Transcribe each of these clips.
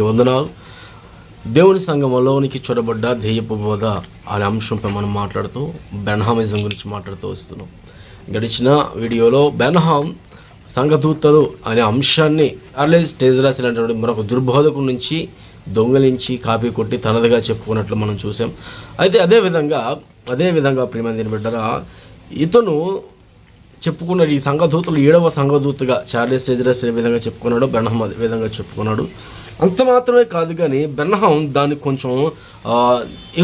అందరికీ వందనాలు. దేవుని సంఘంలోనికి చొరబడ్డ ధ్యేయపు బోధ అనే అంశంపై మనం మాట్లాడుతూ బెన్హామిజం గురించి మాట్లాడుతూ వస్తున్నాం. గడిచిన వీడియోలో బెన్హామ్ సంఘదూతలు అనే అంశాన్ని చార్లెస్ టేజరాస్ అనేటువంటి మరొక దుర్బోధకు నుంచి దొంగలించి కాపీ కొట్టి తనదిగా చెప్పుకున్నట్లు మనం చూసాం. అయితే అదే విధంగా అదే విధంగా ప్రియమందిని బిడ్డరా ఇతను చెప్పుకున్న ఈ సంఘదూతలు ఏడవ సంఘదూతగా చార్లెస్ టేజరాస్ ఏ విధంగా చెప్పుకున్నాడు బ్రహ్మ విధంగా చెప్పుకున్నాడు. అంత మాత్రమే కాదు కానీ బెన్హం దాన్ని కొంచెం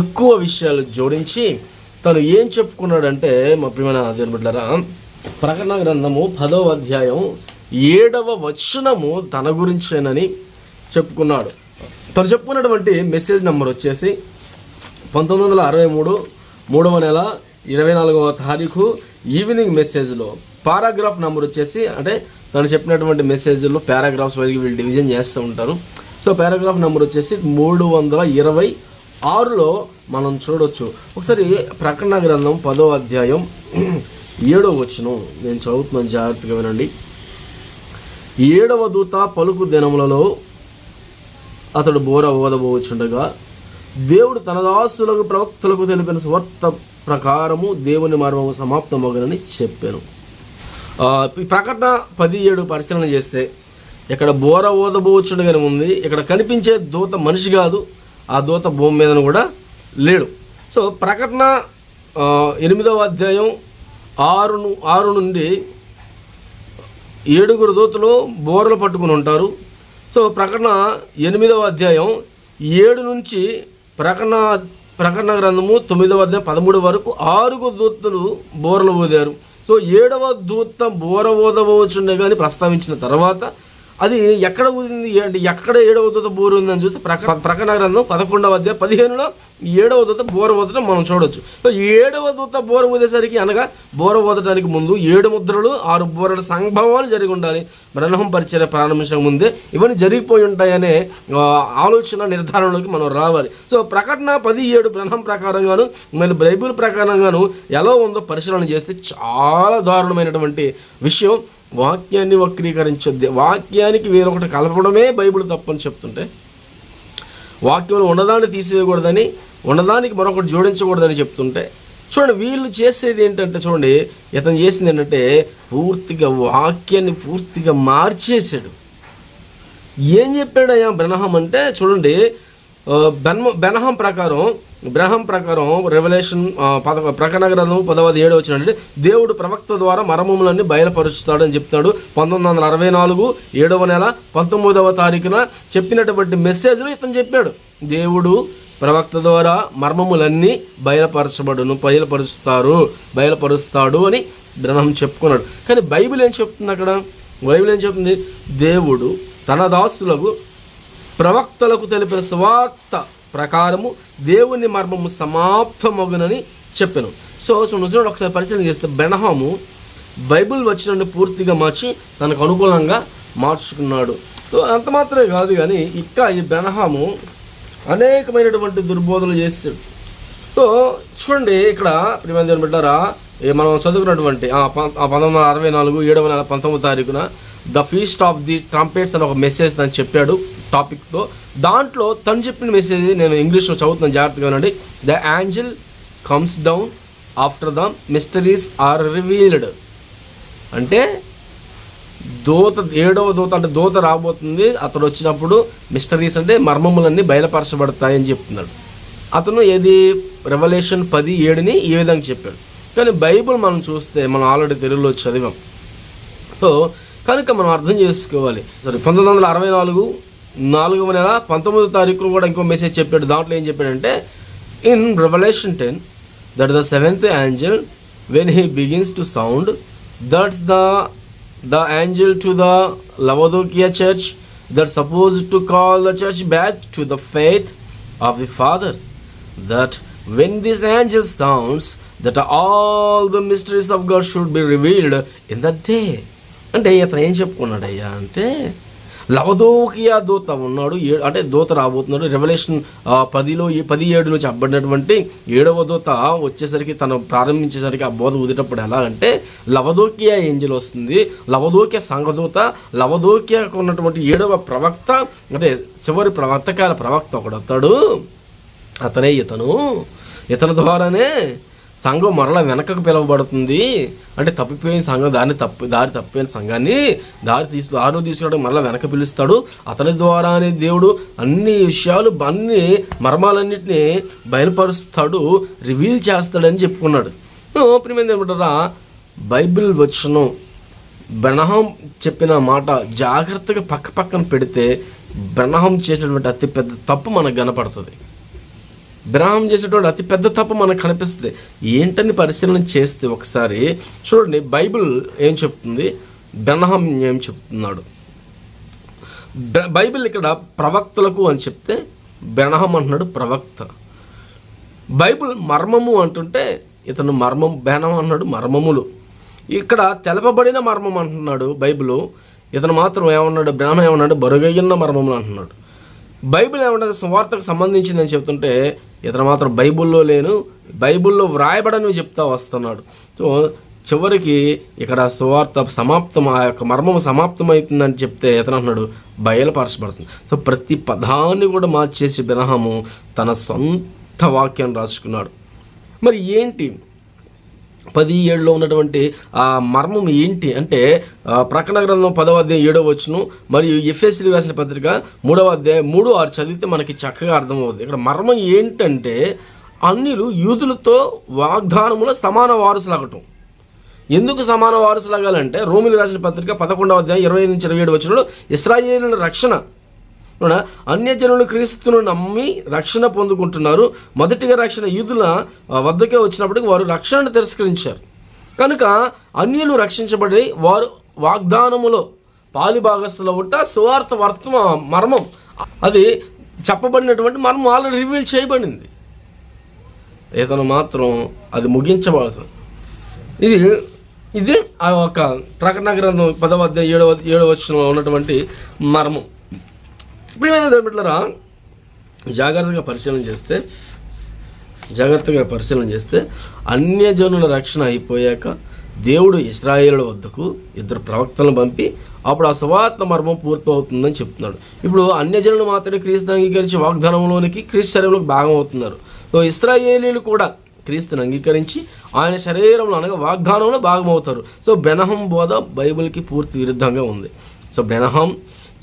ఎక్కువ విషయాలు జోడించి తను ఏం చెప్పుకున్నాడంటే మా ప్రియమైన దేవుని బిడ్డరా ప్రకటన గ్రంథము పదవ అధ్యాయం ఏడవ వచనము తన గురించేనని చెప్పుకున్నాడు. తను చెప్పుకున్నటువంటి మెసేజ్ నెంబర్ వచ్చేసి పంతొమ్మిది వందల అరవై మూడు మూడవ నెల ఇరవై నాలుగవ తారీఖు ఈవినింగ్ మెసేజ్లో. పారాగ్రాఫ్ నెంబర్ వచ్చేసి అంటే తను చెప్పినటువంటి మెసేజ్లో పారాగ్రాఫ్స్ వైపు వీళ్ళు డివిజన్ చేస్తూ ఉంటారు. సో పారాగ్రాఫ్ నెంబర్ వచ్చేసి మూడు వందల ఇరవై ఆరులో మనం చూడొచ్చు. ఒకసారి ప్రకటన గ్రంథం పదో అధ్యాయం ఏడో వచ్చును నేను చదువుతున్నాను జాగ్రత్తగా వినండి. ఏడవ దూత పలుకు దినములలో అతడు బోర ఓదబోచుండగా దేవుడు తన దాసులకు ప్రవక్తలకు తెలిపిన స్వార్థ ప్రకారము దేవుని మార్గము సమాప్తమగనని చెప్పాను. ప్రకటన పది ఏడు పరిశీలన చేస్తే ఇక్కడ బోర ఓదబోచుండగానే ఉంది. ఇక్కడ కనిపించే దూత మనిషి కాదు. ఆ దూత భూమి మీద కూడా లేడు. సో ప్రకటన ఎనిమిదవ అధ్యాయం ఆరును ఆరు నుండి ఏడుగురు దూతలు బోర్లు పట్టుకుని ఉంటారు. సో ప్రకటన ఎనిమిదవ అధ్యాయం ఏడు నుంచి ప్రకటన ప్రకటన గ్రంథము తొమ్మిదవ అధ్యాయం పదమూడు వరకు ఆరుగురు దూతలు బోర్లు ఊదారు సో ఏడవ దూత బోర ఊదవచ్చుండే కానీ ప్రస్తావించిన తర్వాత అది ఎక్కడ ఊదింది? అంటే ఎక్కడ ఏడవ దూత బోరు ఉందని చూస్తే ప్రక ప్రకటన గ్రంథం పదకొండవ అధ్యాయ పదిహేనులో ఏడవ దూత బోర ఊదటం మనం చూడొచ్చు. సో ఏడవ దూత బోర ఊదేసరికి అనగా బోర ఊదటానికి ముందు ఏడు ముద్రలు ఆరు బోరల సంభవాలు జరిగి ఉండాలి. బ్రహ్మం పరిచయం ప్రారంభించడం ముందే ఇవన్నీ జరిగిపోయి ఉంటాయనే ఆలోచన నిర్ధారణలోకి మనం రావాలి. సో ప్రకటన పది ఏడు బ్రహ్మం ప్రకారంగాను మరి బైబిల్ ప్రకారంగాను ఎలా ఉందో పరిశీలన చేస్తే చాలా దారుణమైనటువంటి విషయం. వాక్యాన్ని వక్రీకరించొద్ది వాక్యానికి వేరొకటి కలపడమే బైబిల్ తప్పని చెప్తుంటే వాక్యంలో ఉన్నదాన్ని తీసివేయకూడదని ఉన్నదానికి మరొకటి జోడించకూడదని చెప్తుంటే చూడండి వీళ్ళు చేసేది ఏంటంటే చూడండి ఇతను చేసింది ఏంటంటే పూర్తిగా వాక్యాన్ని పూర్తిగా మార్చేసాడు ఏం చెప్పాడు అయ్యా బెనహం అంటే చూడండి బెన్మ బెనహం ప్రకారం బ్రహం ప్రకారం రెవల్యూషన్ పద ప్రకటన గ్రంథం పదవది ఏడు వచ్చినట్టు దేవుడు ప్రవక్త ద్వారా మరమములన్నీ బయలుపరుస్తాడని చెప్తాడు పంతొమ్మిది వందల అరవై నాలుగు ఏడవ నెల పంతొమ్మిదవ తారీఖున చెప్పినటువంటి మెసేజ్లు ఇతను చెప్పాడు. దేవుడు ప్రవక్త ద్వారా మర్మములన్నీ బయలుపరచబడును బయలుపరుస్తారు బయలుపరుస్తాడు అని గ్రంథం చెప్పుకున్నాడు. కానీ బైబిల్ ఏం చెప్తుంది అక్కడ? బైబిల్ ఏం చెప్తుంది? దేవుడు తన దాసులకు ప్రవక్తలకు తెలిపిన స్వార్థ ప్రకారము దేవుని మర్మము సమాప్తమగునని చెప్పాను. సో చూడండి చూడండి ఒకసారి పరిశీలన చేస్తే బెనహాము బైబిల్ వచ్చినట్టు పూర్తిగా మార్చి తనకు అనుకూలంగా మార్చుకున్నాడు. సో అంత మాత్రమే కాదు కానీ ఇంకా ఈ బెనహాము అనేకమైనటువంటి దుర్బోధనలు చేశాడు. సో చూడండి ఇక్కడ ప్రియమైన పెట్టారా మనం చదువుకున్నటువంటి పంతొమ్మిది వందల అరవై నాలుగు ఏడవ నెల పంతొమ్మిది తారీఖున the feast of the trumpets అని ఒక మెసేజ్ తను చెప్పాడు. టాపిక్తో. దాంట్లో తను చెప్పిన మెసేజ్ నేను ఇంగ్లీష్లో చదువుతున్నాను జాగ్రత్తగా ఉండండి the angel comes down after the mysteries are revealed. అంటే దూత ఏడవ దూత అంటే దూత రాబోతుంది. అతడు వచ్చినప్పుడు మిస్టరీస్ అంటే మర్మములన్నీ బయలుపరచబడతాయని చెప్తున్నాడు. అతను ఏది? రెవల్యూషన్ పది ఏడుని ఈ విధంగా చెప్పాడు. కానీ బైబిల్ మనం చూస్తే మనం ఆల్రెడీ తెలుగులో చదివాం. సో కనుక మనం అర్థం చేసుకోవాలి. సరే పంతొమ్మిది వందల అరవై నాలుగు నాలుగవ నెల పంతొమ్మిదో తారీఖును కూడా ఇంకో మెసేజ్ చెప్పాడు. దాంట్లో ఏం చెప్పాడంటే in revolution ten that the seventh angel when he begins to sound that's the the angel to the Laodicea church that suppose to call the church back to the faith of the fathers that when this angel sounds that all the mysteries of God should be revealed in that day అంటే ఇతను ఏం చెప్పుకున్నాడయ్యా అంటే లవదోకియా దూత ఉన్నాడు. ఏ అంటే దూత రాబోతున్నాడు. Revolution పదిలో ఈ పది ఏడులో చెప్పబడినటువంటి ఏడవ దూత వచ్చేసరికి తను ప్రారంభించేసరికి ఆ బోధ ఊదేటప్పుడు ఎలా అంటే లవదోకియా ఏంజిల్ వస్తుంది. లవదోక్య సంఘదూత లవదోకియాకు ఉన్నటువంటి ఏడవ ప్రవక్త అంటే చివరి ప్రవర్తకాల ప్రవక్త ఒకడు అతనే ఇతను. ఇతని ద్వారానే సంఘం మరలా వెనకకు పిలువబడుతుంది. అంటే తప్పిపోయిన సంఘం దాన్ని తప్పి దారి తప్పిపోయిన సంఘాన్ని దారి తీసు దారిలో తీసుకురావడం మరలా వెనక పిలుస్తాడు. అతని ద్వారానే దేవుడు అన్ని విషయాలు అన్ని మర్మాలన్నింటినీ బయలుపరుస్తాడు రివీల్ చేస్తాడని చెప్పుకున్నాడు. ప్రియమైన ఏమంటారా బైబిల్ వచనం బెనహం చెప్పిన మాట జాగ్రత్తగా పక్క పక్కన పెడితే బ్రహం చేసినటువంటి అతి పెద్ద తప్పు మనకు కనపడుతుంది. బ్రహ్మం చేసేటువంటి అతి పెద్ద తప్పు మనకు కనిపిస్తుంది. ఏంటని పరిశీలన చేస్తే ఒకసారి చూడండి బైబిల్ ఏం చెప్తుంది? బెనహం ఏం చెప్తున్నాడు? బ- బైబిల్ ఇక్కడ ప్రవక్తలకు అని చెప్తే బెనహం అంటున్నాడు ప్రవక్త. బైబిల్ మర్మము అంటుంటే ఇతను మర్మం బెనహం అన్నాడు మర్మములు. ఇక్కడ తెలపబడిన మర్మం అంటున్నాడు బైబిల్. ఇతను మాత్రం ఏమన్నాడు? బ్రహ్మ ఏమన్నాడు? బరుగయ్యన్న మర్మములు అంటున్నాడు. బైబిల్ ఏమంటే సువార్తకు సంబంధించిందని చెప్తుంటే ఇతను మాత్రం బైబిల్లో లేను. బైబిల్లో వ్రాయబడని చెప్తా వస్తున్నాడు. సో చివరికి ఇక్కడ సువార్త సమాప్తం ఆ యొక్క మర్మం సమాప్తమవుతుందని చెప్తే ఇతను అంటున్నాడు బయలుపరచబడుతుంది. సో ప్రతి పదాన్ని కూడా మార్చేసి బినహము తన సొంత వాక్యాన్ని రాసుకున్నాడు. మరి ఏంటి? పది ఏడులో ఉన్నటువంటి ఆ మర్మం ఏంటి అంటే ప్రకటన గ్రంథం పదవ అధ్యాయం ఏడవ వచ్చును మరియు ఎఫ్ఎస్సీ రాసిన పత్రిక మూడవ అధ్యాయం మూడు ఆరు చదివితే మనకి చక్కగా అర్థమవుతుంది. ఇక్కడ మర్మం ఏంటంటే అన్నిలు యూదులతో వాగ్దానముల సమాన వారసులగటం. ఎందుకు సమాన వారసులగాలంటే రోమిలు రాసిన పత్రిక పదకొండవ అధ్యాయం ఇరవై ఐదు నుంచి ఇరవై ఏడు వచ్చినలో ఇస్రాయేలుల రక్షణ అన్యజనులు క్రీస్తును నమ్మి రక్షణ పొందుకుంటున్నారు. మొదటిగా రక్షణ యూదుల వద్దకే వచ్చినప్పటికి వారు రక్షణను తిరస్కరించారు. కనుక అన్యులు రక్షించబడి వారు వాగ్దానములో పాలిభాగస్తుల ఉంట సువార్త వర్తమ మర్మం. అది చెప్పబడినటువంటి మర్మం ఆల్రెడీ రివీల్ చేయబడింది. ఇతను మాత్రం అది ముగించబడుతుంది ఇది ఇది ఆ యొక్క ప్రకటన గ్రంథం పదవ అధ్యాయం ఏడవ ఏడవ ఉన్నటువంటి మర్మం. ఇప్పుడు ఏమైంది జాగ్రత్తగా పరిశీలన చేస్తే జాగ్రత్తగా పరిశీలన చేస్తే అన్యజనుల రక్షణ అయిపోయాక దేవుడు ఇస్రాయేలుల వద్దకు ఇద్దరు ప్రవక్తలను పంపి అప్పుడు ఆ సువార్త మర్మం పూర్తవుతుందని చెప్తున్నాడు. ఇప్పుడు అన్యజనులు మాత్రమే క్రీస్తుని అంగీకరించి వాగ్దానంలోనికి క్రీస్తు శరీరంలోకి భాగం అవుతున్నారు. సో ఇస్రాయేలీలు కూడా క్రీస్తుని అంగీకరించి ఆయన శరీరంలో అనగా వాగ్దానంలో భాగమవుతారు. సో బెనహం బోధ బైబిల్కి పూర్తి విరుద్ధంగా ఉంది. సో బెనహం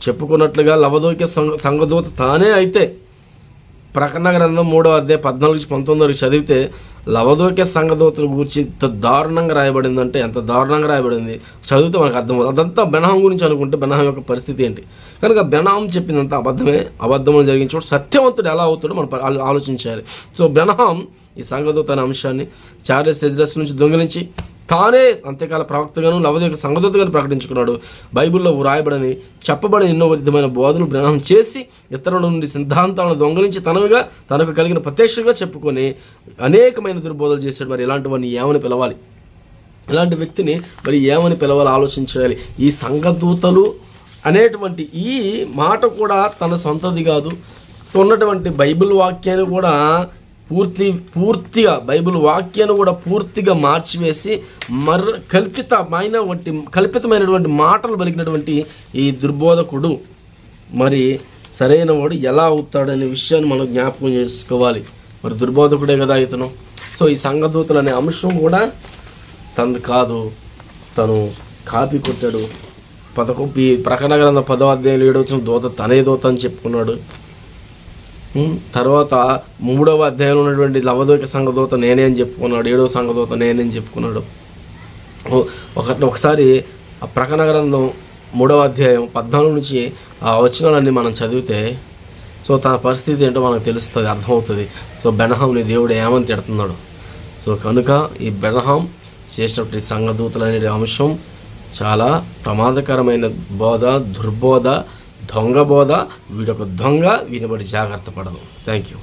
చెప్పుకున్నట్లుగా లవదోక్య సంఘ సంఘదూత తానే అయితే ప్రకటన గ్రంథం మూడో అధ్యాయ పద్నాలుగు పంతొమ్మిది వరకు చదివితే లవదోక్య సంఘదూతల గురించి ఎంత దారుణంగా రాయబడిందంటే ఎంత దారుణంగా రాయబడింది చదివితే మనకు అర్థమవుతుంది అదంతా బెనహం గురించి అనుకుంటే బెనహం యొక్క పరిస్థితి ఏంటి? కనుక బెనహం చెప్పిందంతా అబద్ధమే. అబద్ధం జరిగించుకోడు సత్యవంతుడు ఎలా అవుతాడో మనం ఆలోచించాలి. సో బెనహం ఈ సంఘదూత అనే అంశాన్ని చార్లెస్ టెజ్లస్ నుంచి దొంగిలించి తానే అంతేకాల ప్రవక్తగాను లవదీక సంగదూతగాను ప్రకటించుకున్నాడు. బైబిల్లో వ్రాయబడని చెప్పబడిన ఎన్నో విధమైన బోధనలు గ్రహణం చేసి ఇతరుల నుండి సిద్ధాంతాలను దొంగలించి తనవిగా తనకు కలిగిన ప్రత్యక్షంగా చెప్పుకొని అనేకమైన దుర్బోధలు చేశాడు. మరి ఇలాంటివన్నీ ఏమని పిలవాలి? ఇలాంటి వ్యక్తిని మరి ఏమని పిలవాలి? ఆలోచించాలి ఈ సంఘదూతలు అనేటువంటి ఈ మాట కూడా తన సొంతది కాదు. ఉన్నటువంటి బైబిల్ వాక్యాన్ని కూడా పూర్తి పూర్తిగా బైబిల్ వాక్యాన్ని కూడా పూర్తిగా మార్చివేసి మర్ర కల్పితమైన వంటి కల్పితమైనటువంటి మాటలు పలికినటువంటి ఈ దుర్బోధకుడు. మరి సరైన వాడు ఎలా అవుతాడనే విషయాన్ని మనం జ్ఞాపకం చేసుకోవాలి. మరి దుర్బోధకుడే కదా ఇతను. సో ఈ సంఘదూతలు అనే అంశం కూడా తనది కాదు. తను కాపీ కొట్టాడు. పదకొ ఈ ప్రకటన గ్రంథం పదో అధ్యాయులు ఏడో వచ్చిన దూత తనే దూత అని చెప్పుకున్నాడు. తర్వాత మూడవ అధ్యాయంలో ఉన్నటువంటి లవదోక సంఘదూత నేనే అని చెప్పుకున్నాడు ఏడవ సంఘదూత నేనే అని చెప్పుకున్నాడు. ఒక ఒకసారి ఆ ప్రకటన గ్రంథం మూడవ అధ్యాయం పద్నాలుగు నుంచి ఆ వచనాలన్నీ మనం చదివితే సో తన పరిస్థితి ఏంటో మనకు తెలుస్తుంది అర్థమవుతుంది. సో బెనహాంని దేవుడు ఏమని తిడుతున్నాడు? సో కనుక ఈ బెనహాం చేసినటువంటి సంఘదూతలు అనే అంశం చాలా ప్రమాదకరమైన బోధ దుర్బోధ దొంగ బోధ వీడొక దొంగ వినబడి జాగ్రత్త పడదు. Thank you